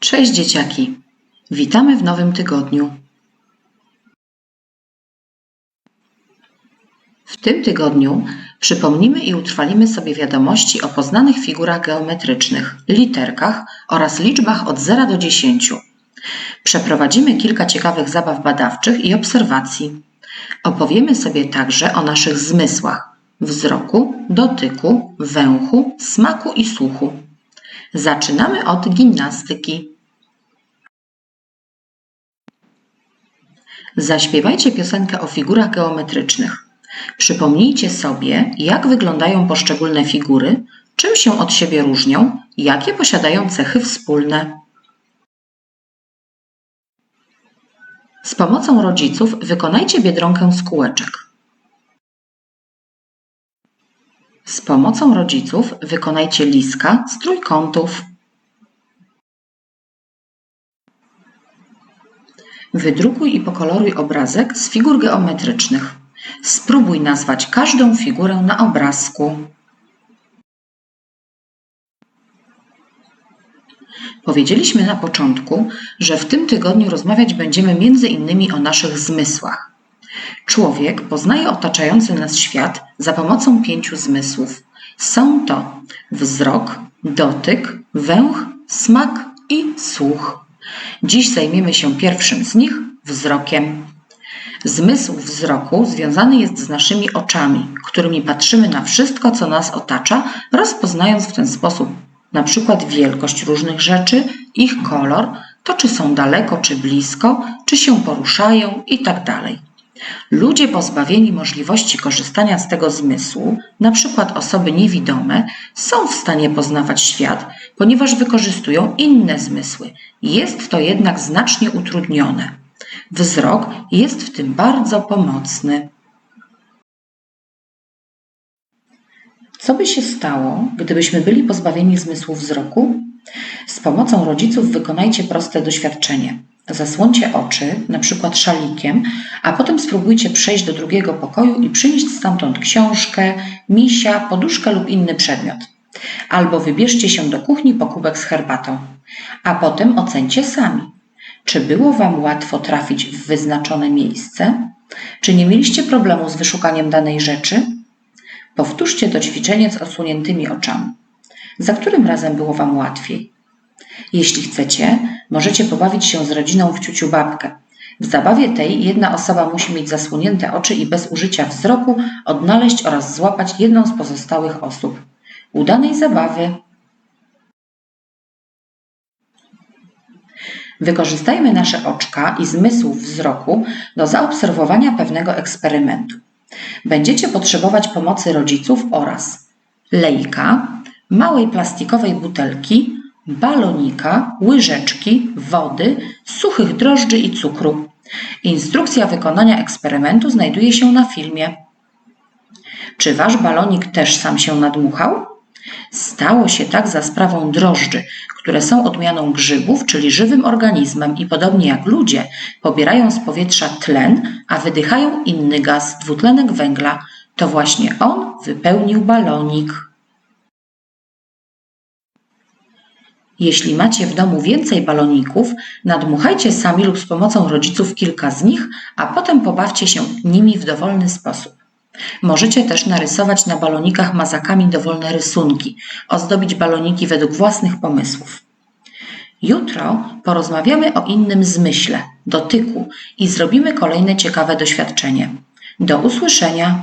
Cześć dzieciaki! Witamy w nowym tygodniu. W tym tygodniu przypomnimy i utrwalimy sobie wiadomości o poznanych figurach geometrycznych, literkach oraz liczbach od 0 do 10. Przeprowadzimy kilka ciekawych zabaw badawczych i obserwacji. Opowiemy sobie także o naszych zmysłach wzroku, dotyku, węchu, smaku i słuchu. Zaczynamy od gimnastyki. Zaśpiewajcie piosenkę o figurach geometrycznych. Przypomnijcie sobie, jak wyglądają poszczególne figury, czym się od siebie różnią, jakie posiadają cechy wspólne. Z pomocą rodziców wykonajcie biedronkę z kółeczek. Z pomocą rodziców wykonajcie liska z trójkątów. Wydrukuj i pokoloruj obrazek z figur geometrycznych. Spróbuj nazwać każdą figurę na obrazku. Powiedzieliśmy na początku, że w tym tygodniu rozmawiać będziemy między innymi o naszych zmysłach. Człowiek poznaje otaczający nas świat za pomocą pięciu zmysłów. Są to wzrok, dotyk, węch, smak i słuch. Dziś zajmiemy się pierwszym z nich wzrokiem. Zmysł wzroku związany jest z naszymi oczami, którymi patrzymy na wszystko, co nas otacza, rozpoznając w ten sposób na przykład wielkość różnych rzeczy, ich kolor, to czy są daleko, czy blisko, czy się poruszają itd. Ludzie pozbawieni możliwości korzystania z tego zmysłu, na przykład osoby niewidome, są w stanie poznawać świat, ponieważ wykorzystują inne zmysły. Jest to jednak znacznie utrudnione. Wzrok jest w tym bardzo pomocny. Co by się stało, gdybyśmy byli pozbawieni zmysłu wzroku? Z pomocą rodziców wykonajcie proste doświadczenie. Zasłońcie oczy, na przykład szalikiem, a potem spróbujcie przejść do drugiego pokoju i przynieść stamtąd książkę, misia, poduszkę lub inny przedmiot. Albo wybierzcie się do kuchni po kubek z herbatą, a potem ocencie sami. Czy było Wam łatwo trafić w wyznaczone miejsce? Czy nie mieliście problemu z wyszukaniem danej rzeczy? Powtórzcie to ćwiczenie z osuniętymi oczami. Za którym razem było Wam łatwiej? Jeśli chcecie, możecie pobawić się z rodziną w ciuciu babkę. W zabawie tej jedna osoba musi mieć zasłonięte oczy i bez użycia wzroku odnaleźć oraz złapać jedną z pozostałych osób. Udanej zabawy! Wykorzystajmy nasze oczka i zmysł wzroku do zaobserwowania pewnego eksperymentu. Będziecie potrzebować pomocy rodziców oraz lejka, małej plastikowej butelki, balonika, łyżeczki, wody, suchych drożdży i cukru. Instrukcja wykonania eksperymentu znajduje się na filmie. Czy wasz balonik też sam się nadmuchał? Stało się tak za sprawą drożdży, które są odmianą grzybów, czyli żywym organizmem i podobnie jak ludzie, pobierają z powietrza tlen, a wydychają inny gaz, dwutlenek węgla. To właśnie on wypełnił balonik. Jeśli macie w domu więcej baloników, nadmuchajcie sami lub z pomocą rodziców kilka z nich, a potem pobawcie się nimi w dowolny sposób. Możecie też narysować na balonikach mazakami dowolne rysunki, ozdobić baloniki według własnych pomysłów. Jutro porozmawiamy o innym zmyśle, dotyku i zrobimy kolejne ciekawe doświadczenie. Do usłyszenia!